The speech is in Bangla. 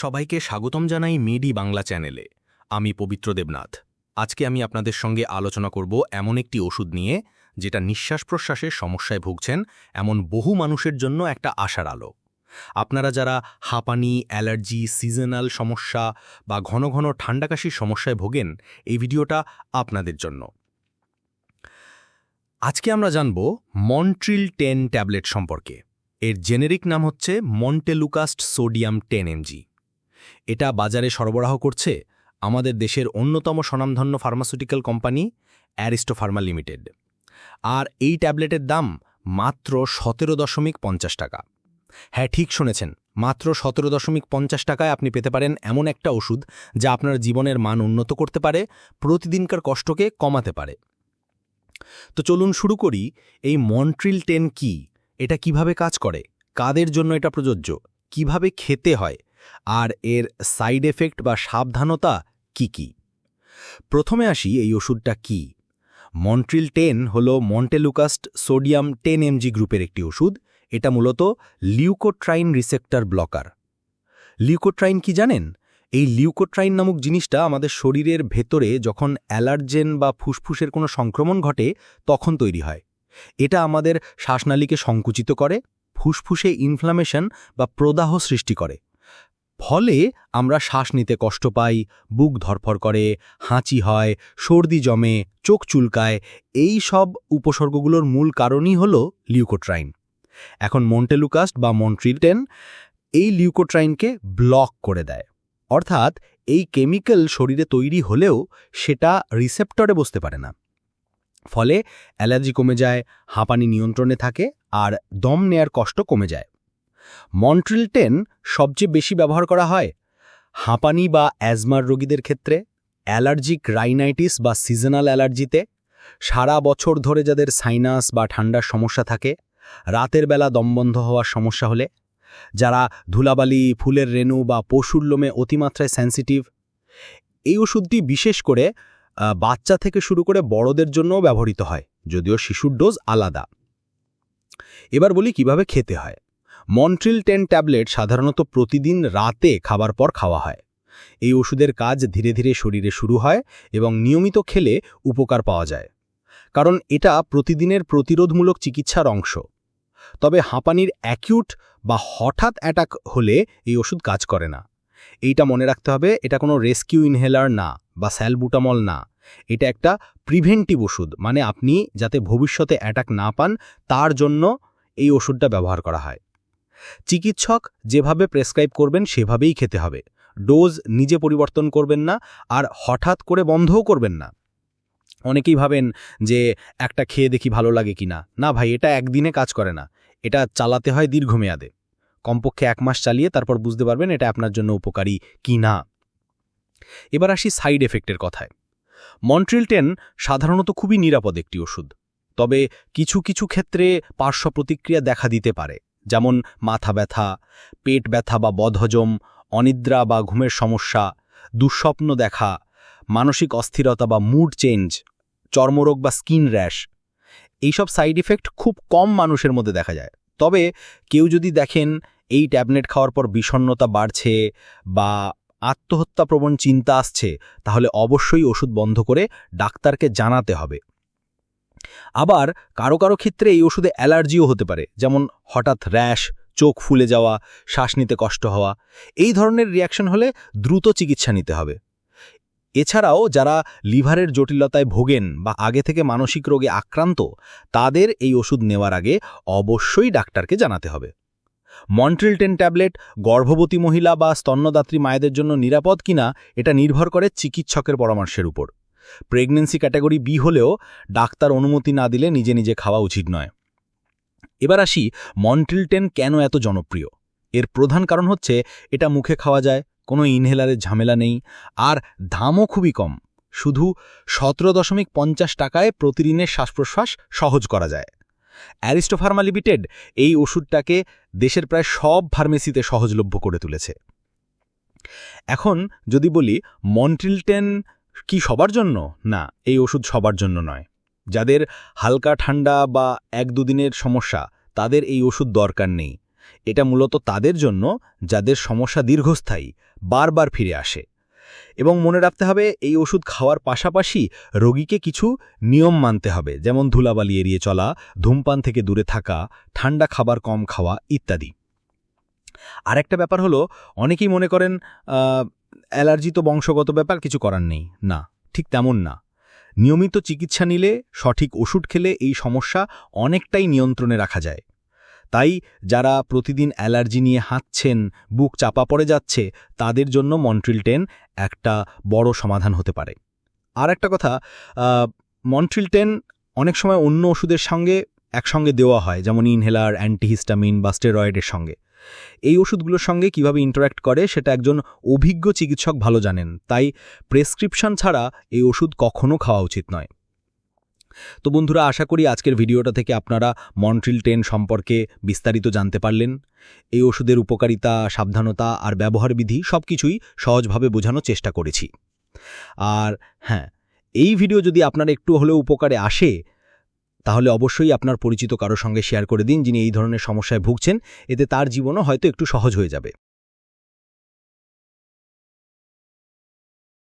সবাইকে স্বাগতম জানাই মেডি বাংলা চ্যানেলে। আমি পবিত্র দেবনাথ। আজকে আমি আপনাদের সঙ্গে আলোচনা করব এমন একটি ওষুধ নিয়ে, যেটা নিঃশ্বাস প্রশ্বাসের সমস্যায় ভুগছেন এমন বহু মানুষের জন্য একটা আশার আলো। আপনারা যারা হাঁপানি, অ্যালার্জি, সিজনাল সমস্যা বা ঘন ঘন ঠান্ডাকাশির সমস্যায় ভোগেন, এই ভিডিওটা আপনাদের জন্য। আজকে আমরা জানব মন্ট্রিল টেন ট্যাবলেট সম্পর্কে। এর জেনেরিক নাম হচ্ছে মন্টেলুকাস্ট সোডিয়াম টেন এমজি। এটা বাজারে সরবরাহ করছে আমাদের দেশের অন্যতম স্বনামধন্য pharmaceutical company Aristo Pharma Limited. আর এই ট্যাবলেটের দাম মাত্র সতেরো দশমিক পঞ্চাশ টাকা। হ্যাঁ ঠিক শুনেছেন, মাত্র সতেরো দশমিক পঞ্চাশ টাকায় আপনি পেতে পারেন এমন একটা ওষুধ যা আপনার জীবনের মান উন্নত করতে পারে, প্রতিদিনকার কষ্টকে কমাতে পারে। তো চলুন শুরু করি, এই মন্ট্রিল টেন কি? এটা কীভাবে কাজ করে? কাদের জন্য এটা প্রযোজ্য? কীভাবে খেতে হয়? আর এর সাইড এফেক্ট বা সাবধানতা কি কি? প্রথমে আসি এই ওষুধটা কি? মন্ট্রিল টেন হল মন্টেলুকাস্ট সোডিয়াম টেন এমজি গ্রুপের একটি ওষুধ। এটা মূলত লিউকোট্রাইন রিসেপ্টার ব্লকার। লিউকোট্রাইন কি জানেন? এই লিউকোট্রাইন নামক জিনিসটা আমাদের শরীরের ভেতরে যখন অ্যালার্জেন বা ফুসফুসের কোনো সংক্রমণ ঘটে, তখন তৈরি হয়। এটা আমাদের শ্বাসনালীকে সংকুচিত করে, ফুসফুসে ইনফ্লামেশন বা প্রদাহ সৃষ্টি করে। ফলে আমরা শ্বাস নিতে কষ্ট পাই, বুক ধরফর করে, হাঁচি হয়, সর্দি জমে, চোখ চুলকায়। এই সব উপসর্গগুলোর মূল কারণই হল লিউকোট্রাইন। এখন মন্টেলুকাস্ট বা মন্ট্রিটেন এই লিউকোট্রাইনকে ব্লক করে দেয়। অর্থাৎ এই কেমিক্যাল শরীরে তৈরি হলেও সেটা রিসেপ্টরে বসতে পারে না। ফলে অ্যালার্জি কমে যায়, হাঁপানি নিয়ন্ত্রণে থাকে আর দম নেয়ার কষ্ট কমে যায়। মন্ট্রিল টেন সবচেয়ে বেশি ব্যবহার করা হয়। হাঁপানি বা অ্যাজমার রোগীদের ক্ষেত্রে, অ্যালার্জিক রাইনাইটিস বা সিজনাল অ্যালার্জিতে, সারা বছর ধরে যাদের সাইনাস বা ঠান্ডার সমস্যা থাকে, রাতের বেলা দমবন্ধ হওয়ার সমস্যা হলে, যারা ধুলাবালি, ফুলের রেণু বা পশুর লোমে অতিমাত্রায় সেন্সিটিভ এই ওষুধটি বিশেষ করে বাচ্চা থেকে শুরু করে বড়দের জন্যও ব্যবহৃত হয়, যদিও শিশুর ডোজ আলাদা। এবার বলি কীভাবে খেতে হয়। মন্ট্রিল টেন ট্যাবলেট সাধারণত প্রতিদিন রাতে খাবার পর খাওয়া হয়। এই ওষুধের কাজ ধীরে ধীরে শরীরে শুরু হয় এবং নিয়মিত খেলে উপকার পাওয়া যায়। কারণ এটা প্রতিদিনের প্রতিরোধমূলক চিকিৎসার অংশ। তবে হাঁপানির অ্যাকিউট বা হঠাৎ অ্যাটাক হলে এই ওষুধ কাজ করে না। এইটা মনে রাখতে হবে, এটা কোনো রেস্কিউ ইনহেলার না বা স্যালবুটামল না। এটা একটা প্রিভেন্টিভ ওষুধ মানে আপনি যাতে ভবিষ্যতে অ্যাটাক না পান, তার জন্য এই ওষুধটা ব্যবহার করা হয়। চিকিৎসক যেভাবে প্রেসক্রাইব করবেন, সেভাবেই খেতে হবে। ডোজ নিজে পরিবর্তন করবেন না, আর হঠাৎ করে বন্ধও করবেন না। অনেকেই ভাবেন যে, একটা খেয়ে দেখি ভালো লাগে কি না না ভাই, এটা একদিনে কাজ করে না। এটা চালাতে হয় দীর্ঘমেয়াদে। কমপক্ষে এক মাস চালিয়ে তারপর বুঝতে পারবেন এটা আপনার জন্য উপকারী কি না এবার আসি সাইড এফেক্টের কথায়। মন্ট্রিল টেন সাধারণত খুবই নিরাপদ একটি ওষুধ। তবে কিছু কিছু ক্ষেত্রে পার্শ্ব প্রতিক্রিয়া দেখা দিতে পারে। যেমন মাথা ব্যথা, পেট ব্যথা বা বদহজম, অনিদ্রা বা ঘুমের সমস্যা, দুঃস্বপ্ন দেখা, মানসিক অস্থিরতা বা মুড চেঞ্জ চর্মরোগ বা স্কিন র্যাশ এইসব সাইড ইফেক্ট খুব কম মানুষের মধ্যে দেখা যায়। তবে কেউ যদি দেখেন এই ট্যাবলেট খাওয়ার পর বিষণ্নতা বাড়ছে বা আত্মহত্যাপ্রবণ চিন্তা আসছে, তাহলে অবশ্যই ওষুধ বন্ধ করে ডাক্তারকে জানাতে হবে। আবার কারও কারও ক্ষেত্রে এই ওষুধে অ্যালার্জিও হতে পারে, যেমন হঠাৎ র্যাশ, চোখ ফুলে যাওয়া, শ্বাস নিতে কষ্ট হওয়া, এই ধরনের রিয়াকশন হলে দ্রুত চিকিৎসা নিতে হবে। এছাড়াও যারা লিভারের জটিলতায় ভোগেন বা আগে থেকে মানসিক রোগে আক্রান্ত, তাদের এই ওষুধ নেওয়ার আগে অবশ্যই ডাক্তারকে জানাতে হবে। মন্ট্রিলটেন ট্যাবলেট গর্ভবতী মহিলা বা স্তন্যদাত্রী মায়েদের জন্য নিরাপদ কিনা, এটা নির্ভর করে চিকিৎসকের পরামর্শের উপর। প্রেগনেন্সি ক্যাটাগরি বি হলেও ডাক্তার অনুমতি না দিলে নিজে নিজে খাওয়া উচিত নয়। এবার আসি মন্ট্রিলটেন কেন এত জনপ্রিয়? এর প্রধান কারণ হচ্ছে এটা মুখে খাওয়া যায়, কোনো ইনহেলারের ঝামেলা নেই, আর দামও খুবই কম। শুধু সতেরো দশমিক পঞ্চাশ টাকায় প্রতিদিনের শ্বাস প্রশ্বাস সহজ করা যায়। অ্যারিস্টোফার্মা লিমিটেড এই ওষুধটাকে দেশের প্রায় সব ফার্মেসিতে সহজলভ্য করে তুলেছে। এখন যদি বলি মন্ট্রিলটেন কি সবার জন্য? না, এই ওষুধ সবার জন্য নয়। যাদের হালকা ঠান্ডা বা এক দুদিনের সমস্যা, তাদের এই ওষুধ দরকার নেই। এটা মূলত তাদের জন্য, যাদের সমস্যা দীর্ঘস্থায়ী, বারবার ফিরে আসে। এবং মনে রাখতে হবে, এই ওষুধ খাওয়ার পাশাপাশি রোগীকে কিছু নিয়ম মানতে হবে, যেমন ধুলাবালি এড়িয়ে চলা, ধূমপান থেকে দূরে থাকা, ঠান্ডা খাবার কম খাওয়া, ইত্যাদি। আরেকটা ব্যাপার হলো, অনেকেই মনে করেন অ্যালার্জি তো বংশগত ব্যাপার, কিছু করার নেই। না, ঠিক তেমন না। নিয়মিত চিকিৎসা নিলে, সঠিক ওষুধ খেলে এই সমস্যা অনেকটাই নিয়ন্ত্রণে রাখা যায়। তাই যারা প্রতিদিন অ্যালার্জি নিয়ে হাঁটছেন, বুক চাপা পড়ে যাচ্ছে, তাদের জন্য মন্ট্রিল টেন একটা বড় সমাধান হতে পারে। আর একটা কথা মন্ট্রিল টেন অনেক সময় অন্য ওষুধের সঙ্গে একসঙ্গে দেওয়া হয়, যেমন ইনহেলার, অ্যান্টিহিস্টামিন বা স্টেরয়েডের সঙ্গে। এই ওষুধগুলোর সঙ্গে কীভাবে ইন্টারাক্ট করে সেটা একজন অভিজ্ঞ চিকিৎসক ভালো জানেন। তাই প্রেসক্রিপশন ছাড়া এই ওষুধ কখনো খাওয়া উচিত নয়। তো বন্ধুরা, আশা করি আজকের ভিডিওটা থেকে আপনারা মন্ট্রিল টেন সম্পর্কে বিস্তারিত জানতে পারলেন। এই ওষুধের উপকারিতা, সাবধানতা আর ব্যবহার বিধি সব কিছুই সহজভাবে বোঝানোর চেষ্টা করেছি। আর হ্যাঁ এই ভিডিও যদি আপনার একটু হলেও উপকারে আসে তাহলে অবশ্যই আপনার পরিচিত কারও সঙ্গে শেয়ার করে দিন যিনি এই ধরনের সমস্যায় ভুগছেন। এতে তার জীবনও হয়তো একটু সহজ হয়ে যাবে।